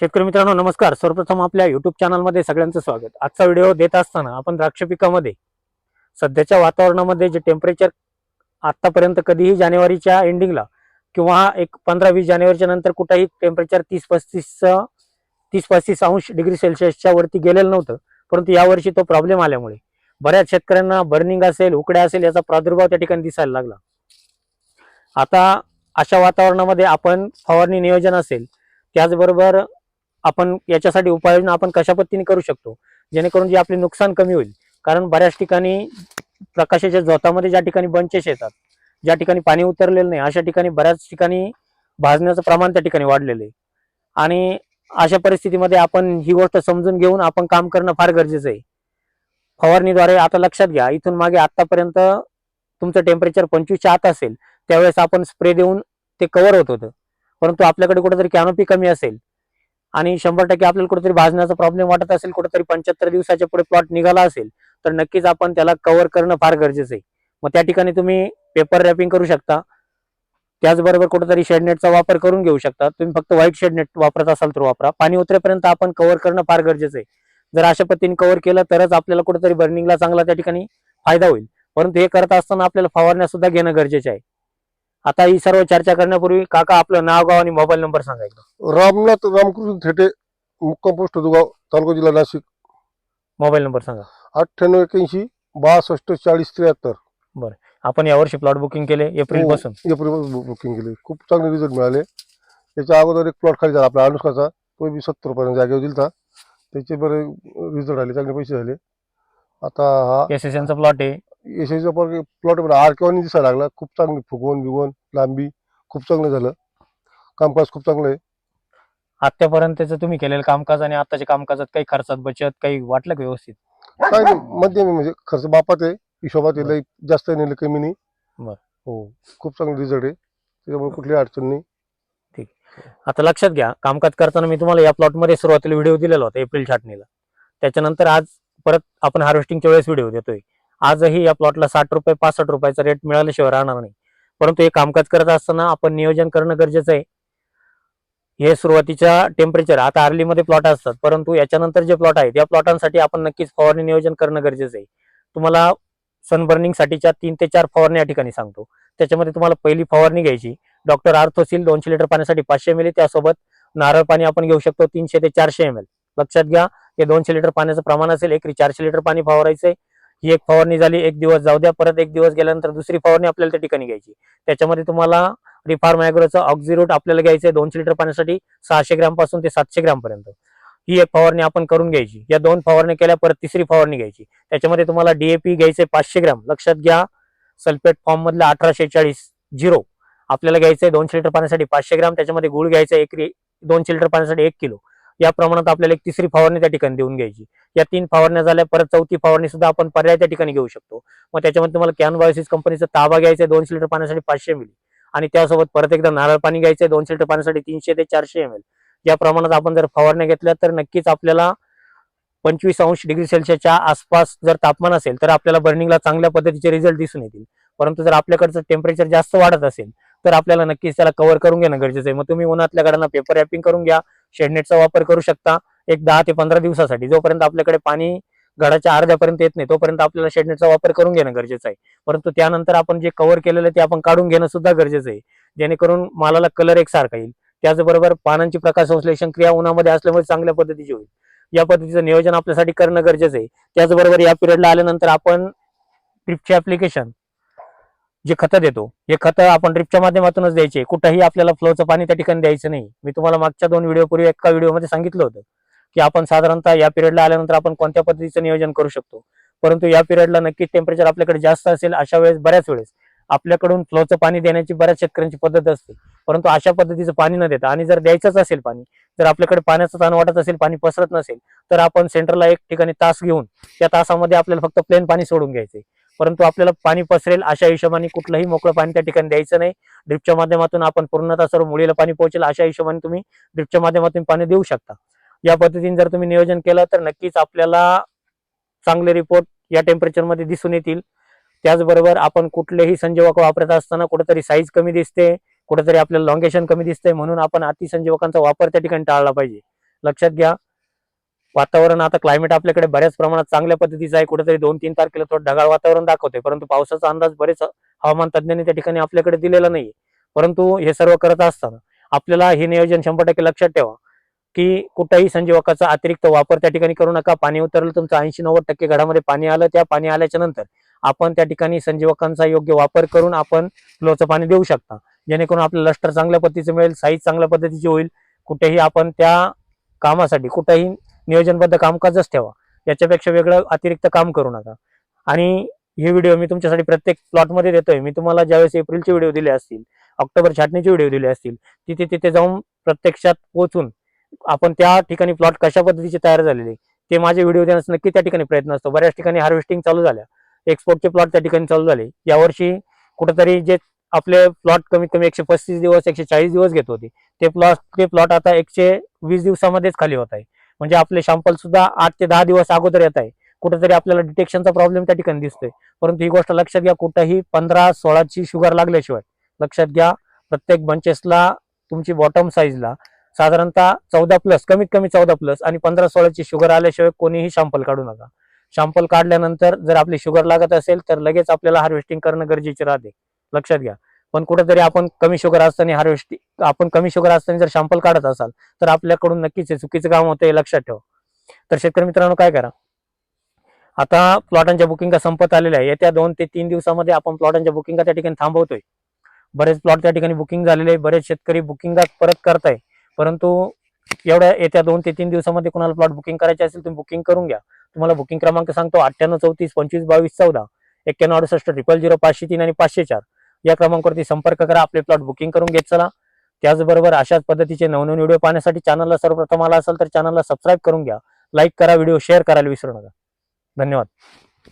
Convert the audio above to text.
शेतकरी मित्रांनो नमस्कार. सर्वप्रथम आपल्या युट्यूब चॅनलमध्ये सगळ्यांचं स्वागत. आजचा व्हिडिओ देत असताना आपण द्राक्ष पिकामध्ये सध्याच्या वातावरणामध्ये जे टेम्परेचर आतापर्यंत कधीही जानेवारीच्या एंडिंगला किंवा एक पंधरा वीस जानेवारीच्या नंतर कुठेही टेम्परेचर तीस पस्तीस तीस पस्तीस अंश डिग्री सेल्सिअसच्या वरती गेलेलं नव्हतं. परंतु यावर्षी तो प्रॉब्लेम आल्यामुळे बऱ्याच शेतकऱ्यांना बर्निंग असेल उकड्या असेल याचा प्रादुर्भाव त्या ठिकाणी दिसायला लागला. आता अशा वातावरणामध्ये आपण फवारणी नियोजन असेल त्याचबरोबर आपण याच्यासाठी उपाययोजना आपण कशा पद्धतीने करू शकतो? जेणेकरून जे आपले नुकसान कमी होईल. कारण बऱ्याच ठिकाणी प्रकाशाच्या झोतामध्ये ज्या ठिकाणी बंचेस येतात ज्या ठिकाणी पाणी उतरलेलं नाही अशा ठिकाणी बऱ्याच ठिकाणी भाजण्याचं प्रमाण त्या ठिकाणी वाढलेलं आहे. आणि अशा परिस्थितीमध्ये आपण ही गोष्ट समजून घेऊन आपण काम करणं फार गरजेचं आहे. फवारणीद्वारे आता लक्षात घ्या इथून मागे आतापर्यंत तुमचं टेम्परेचर पंचवीसच्या आत असेल त्यावेळेस आपण स्प्रे देऊन ते कव्हर होत होतं. परंतु आपल्याकडे कुठेतरी कॅनोपी कमी असेल. आणि शंभर टक्के आपल्याला कुठेतरी भाजण्याचा प्रॉब्लेम वाटत असेल कुठेतरी पंच्याहत्तर दिवसाच्या पुढे प्लॉट निघाला असेल तर नक्कीच आपण त्याला कव्हर करणं फार गरजेचं आहे. मग त्या ठिकाणी तुम्ही पेपर रॅपिंग करू शकता. त्याचबरोबर कुठेतरी शेडनेटचा वापर करून घेऊ शकता. तुम्ही फक्त व्हाईट शेडनेट वापरत असाल तर वापरा. पाणी उतरेपर्यंत आपण कव्हर करणं फार गरजेचं आहे. जर अशा पद्धतीने कव्हर केलं तरच आपल्याला कुठेतरी बर्निंगला चांगला त्या ठिकाणी फायदा होईल. परंतु हे करत असताना आपल्याला फवारण्या सुद्धा घेणं गरजेचं आहे. आता ही सर्व चर्चा करण्यापूर्वी काका आपलं नाव गाव आणि मोबाईल नंबर सांगायचं रामनाथ रामकृष्ण थेटे मुक्काम पोस्ट दुगाव तालुका जिल्हा नाशिक. मोबाईल नंबर सांगा. अठ्ठ्याण्णव एक्याऐंशी बासष्ट चाळीस त्र्याहत्तर. आपण यावर्षी प्लॉट बुकिंग केले एप्रिल हो. पासून. एप्रिल बुकिंग केली. खूप चांगले रिझल्ट मिळाले. त्याच्या अगोदर एक प्लॉट खाली झाला आपला अनुष्काचा. तो बी सत्तर रुपयाने जागेवर दिलता. त्याचे बरे रिझल्ट आले चांगले पैसे झाले. आता हा एस एस एनचा प्लॉट आहे. यशचा प्लॉट आर किंवा दिसायला लागला. खूप चांगली फुगवून बिगवून लांबी खूप चांगलं झालं. कामकाज खूप चांगलं आहे. आतापर्यंतचं तुम्ही केलेलं कामकाज आणि आताच्या कामकाजात काही खर्चात बचत काही वाटलं का व्यवस्थित? काय नाही मध्यम आहे म्हणजे खर्च बापात आहे हिशोबात आहे, लई जास्त नाही लई कमी नाही. बरं. हो खूप चांगलं रिझल्ट आहे. त्याच्यामुळे कुठली अडचण नाही. आता लक्षात घ्या कामकाज करताना मी तुम्हाला या प्लॉटमध्ये सुरुवातीला व्हिडिओ दिलेला होता एप्रिल छाटणीला. त्याच्यानंतर आज परत आपण हार्वेस्टिंगच्या वेळेस व्हिडिओ देतोय. आजही या प्लॉटला साठ रुपये पासष्ट रुपयाचा रेट मिळाल्याशिवाय राहणार नाही. परंतु हे कामकाज करत असताना आपण नियोजन करणं गरजेचं आहे. हे सुरुवातीच्या टेम्परेचर आता अर्लीमध्ये प्लॉट असतात. परंतु याच्यानंतर जे प्लॉट आहेत या प्लॉटांसाठी आपण नक्कीच फवारणी नियोजन करणं गरजेचं आहे. तुम्हाला सनबर्निंगसाठीच्या तीन ते चार फवारणी या ठिकाणी सांगतो. त्याच्यामध्ये तुम्हाला पहिली फवारणी घ्यायची. डॉक्टर आर्थोसिल दोनशे लिटर पाण्यासाठी पाचशे मिली त्यासोबत नारळ पाणी आपण घेऊ शकतो तीनशे ते चारशे एम एल लक्षात घ्या हे दोनशे लिटर पाण्याचं प्रमाण असेल एकरी चारशे लिटर पाणी फवारायचं आहे ही एक फवारणी झाली एक दिवस जाऊ द्या. परत एक दिवस गेल्यानंतर दुसरी फवारणी आपल्याला त्या ठिकाणी घ्यायची. त्याच्यामध्ये तुम्हाला रिफार्म ॲग्रोचं ऑक्झिरूट आपल्याला घ्यायचंय दोनशे लिटर पाण्यासाठी सहाशे ग्रॅमपासून ते सातशे ग्रॅम पर्यंत. ही एक फवारणी आपण करून घ्यायची. या दोन फवारणी केल्या परत तिसरी फवारणी घ्यायची. त्याच्यामध्ये तुम्हाला डीएपी घ्यायचंय पाचशे ग्रॅम. लक्षात घ्या सल्फेट फॉर्म मधलं अठराशे चाळीस झिरो. आपल्याला घ्यायचंय दोनशे लिटर पाण्यासाठी पाचशे ग्रॅम. त्याच्यामध्ये गुळ घ्यायचा एक दोनशे लिटर पाण्यासाठी एक किलो. या प्रमाणात आपल्याला एक तिसरी फवारणी त्या ठिकाणी देऊन घ्यायची. या तीन फवारण्या झाल्या परत चौथी फवारणी सुद्धा आपण पर्याय त्या ठिकाणी घेऊ शकतो. मग त्याच्यामध्ये तुम्हाला कॅन बायोसिस कंपनीचा ताबा घ्यायचा दोनशे लिटर पाण्यासाठी पाचशे मिली. आणि त्यासोबत परत एकदा नारळ पाणी घ्यायचंय दोनशे लिटर पाण्यासाठी तीनशे ते चारशे एम एल. या प्रमाणात आपण जर फवारण्या घेतल्या तर नक्कीच आपल्याला पंचवीस अंश डिग्री सेल्सिअसच्या आसपास जर तापमान असेल तर आपल्याला बर्निंगला चांगल्या पद्धतीचे रिझल्ट दिसून येतील. परंतु जर आपल्याकडचं टेम्परेचर जास्त वाढत असेल तर आपल्याला नक्कीच त्याला कव्हर करून घेणं गरजेचं आहे. मग तुम्ही उन्हातल्या गाड्यांना पेपर रॅपिंग करून घ्या शेडनेटचा वापर करू शकता. एक दहा ते पंधरा दिवसासाठी. जोपर्यंत आपल्याकडे पाणी घडाच्या अर्ध्यापर्यंत येत नाही तोपर्यंत आपल्याला शेडनेटचा वापर करून घेणं गरजेचं आहे. परंतु त्यानंतर आपण जे कव्हर केलेलं ते आपण काढून घेणं सुद्धा गरजेचं आहे. जेणेकरून मालाला कलर एकसारखा येईल. त्याचबरोबर पानांची प्रकाश संश्लेषण क्रिया उन्हामध्ये असल्यामुळे चांगल्या पद्धतीची होईल. या पद्धतीचं नियोजन आपल्यासाठी करणं गरजेचं आहे. त्याचबरोबर या पिरियडला आल्यानंतर आपण ट्रिपचे ऍप्लिकेशन जे खतं देतो हे खतं आपण ड्रिपच्या माध्यमातूनच द्यायचे. कुठंही आपल्याला फ्लोचं पाणी त्या ठिकाणी द्यायचं नाही. मी तुम्हाला मागच्या दोन व्हिडिओ पूर्वी एका व्हिडिओमध्ये सांगितलं होतं की आपण साधारणतः या पिरियडला आल्यानंतर आपण कोणत्या पद्धतीचं नियोजन करू शकतो? परंतु या पिरियडला नक्कीच टेम्परेचर आपल्याकडे जास्त असेल अशा वेळेस बऱ्याच वेळेस आपल्याकडून फ्लोचं पाणी देण्याची बऱ्याच शेतकऱ्यांची पद्धत असते. परंतु अशा पद्धतीचं पाणी न देता आणि जर द्यायचंच असेल पाणी जर आपल्याकडे पाण्याचं ताण वाटत असेल पाणी पसरत नसेल तर आपण सेंटरला एक ठिकाणी तास घेऊन त्या तासामध्ये आपल्याला फक्त प्लेन पाणी सोडून घ्यायचे परंतु आपल्याला पाणी पसरेल अशा हिशोबाने कुठलंही मोकळं पाणी त्या ठिकाणी द्यायचं नाही. ड्रिपच्या माध्यमातून आपण पूर्णतः सर्व मुळीला पाणी पोहोचेल अशा हिशोबाने तुम्ही ड्रिपच्या माध्यमातून पाणी देऊ शकता. या पद्धतीने जर तुम्ही नियोजन केलं तर नक्कीच आपल्याला चांगले रिपोर्ट या टेम्परेचरमध्ये दिसून येतील. त्याचबरोबर आपण कुठलेही संजीवक वापरत असताना कुठेतरी साईज कमी दिसते कुठेतरी आपल्याला लॉंगेशन कमी दिसते म्हणून आपण अतिसंजीवकांचा वापर त्या ठिकाणी टाळला पाहिजे. लक्षात घ्या वातावरण आता क्लायमेट आपल्याकडे बऱ्याच प्रमाणात चांगल्या पद्धतीचं आहे. कुठेतरी दोन तीन तारखेला थोडं ढगाळ वातावरण दाखवते परंतु पावसाचा अंदाज बरेच हवामान तज्ज्ञांनी त्या ठिकाणी आपल्याकडे दिलेला नाही परंतु हे सर्व करत असताना आपल्याला हे नियोजन शंभर टक्के लक्षात ठेवा की कुठल्याही संजीवकाचा अतिरिक्त वापर त्या ठिकाणी करू नका. पाणी उतरलं तुमचं ऐंशी नव्वद टक्के घडामध्ये पाणी आलं त्या पाणी आल्याच्यानंतर आपण त्या ठिकाणी संजीवकांचा योग्य वापर करून आपण फ्लोचं पाणी देऊ शकता. जेणेकरून आपलं लष्टर चांगल्या पद्धतीचं मिळेल साईज चांगल्या पद्धतीची होईल. कुठेही आपण त्या कामासाठी कुठेही नियोजनबद्ध कामकाजच ठेवा. याच्यापेक्षा वेगळं अतिरिक्त काम करू नका. आणि हे व्हिडिओ मी तुमच्यासाठी प्रत्येक प्लॉटमध्ये देतोय. मी तुम्हाला ज्यावेळेस एप्रिलचे व्हिडिओ दिले असतील ऑक्टोबर छाटणीचे व्हिडिओ दिले असतील तिथे तिथे जाऊन प्रत्यक्षात पोहोचून आपण त्या ठिकाणी प्लॉट कशा पद्धतीचे तयार झालेले ते माझे व्हिडिओ देण्याचा नक्की त्या ठिकाणी प्रयत्न असतो. बऱ्याच ठिकाणी हार्वेस्टिंग चालू झाल्या. एक्सपोर्टचे प्लॉट त्या ठिकाणी चालू झाले. यावर्षी कुठंतरी जे आपले प्लॉट कमीत कमी एकशे पस्तीस दिवस एकशे चाळीस दिवस घेत होते ते प्लॉट ते प्लॉट आता एकशे वीस दिवसामध्येच खाली होत आहे. म्हणजे आपले सॅम्पल सुद्धा आठ ते दहा दिवस अगोदर येत आहे. कुठेतरी आपल्याला डिटेक्शनचा प्रॉब्लेम त्या ठिकाणी दिसतोय. परंतु ही गोष्ट लक्षात घ्या कुठंही पंधरा सोळाची शुगर लागल्याशिवाय. लक्षात घ्या प्रत्येक बंचेसला तुमची बॉटम साईजला साधारणतः चौदा प्लस कमीत कमी चौदा प्लस आणि पंधरा सोळाची शुगर आल्याशिवाय कोणीही शॅम्पल काढू नका. शॅम्पल काढल्यानंतर जर आपली शुगर लागत असेल तर लगेच आपल्याला हार्वेस्टिंग करणं गरजेचे राहते. लक्षात घ्या. पण कुठेतरी आपण कमी शुगर असताना हार्वेस्ट आपण कमी शुगर असताना जर शॅम्पल काढत असाल तर आपल्याकडून नक्कीच चुकीचं काम होतं हे लक्षात ठेवा. तर शेतकरी मित्रांनो काय करा? आता प्लॉटांच्या बुकिंग संपत आलेल्या आहे. येत्या दोन ते तीन दिवसामध्ये आपण प्लॉटांच्या बुकिंग त्या ठिकाणी थांबवतोय. बरेच प्लॉट त्या ठिकाणी बुकिंग झालेले आहे बरेच शेतकरी बुकिंग परत करताय. परंतु एवढ्या येत्या दोन ते तीन दिवसामध्ये कोणाला प्लॉट बुकिंग करायचे असेल तुम्ही बुकिंग करून घ्या. तुम्हाला बुकिंग क्रमांक सांगतो अठ्ठ्याण्णव चौतीस पंचवीस बावीस चौदा एक्क्याण्णव अडुसष्ट ट्रिपल झिरो पाचशे तीन आणि पाचशे चार. या क्रमांकावरती संपर्क करा आपले प्लॉट बुकिंग करून घेत चला. त्याचबरोबर अशाच पद्धतीचे नवनवीन व्हिडिओ पाहण्यासाठी चॅनलला सर्वप्रथम आला असेल तर चॅनलला सबस्क्राईब करून घ्या. लाईक करा व्हिडिओ शेअर करायला विसरू नका. धन्यवाद.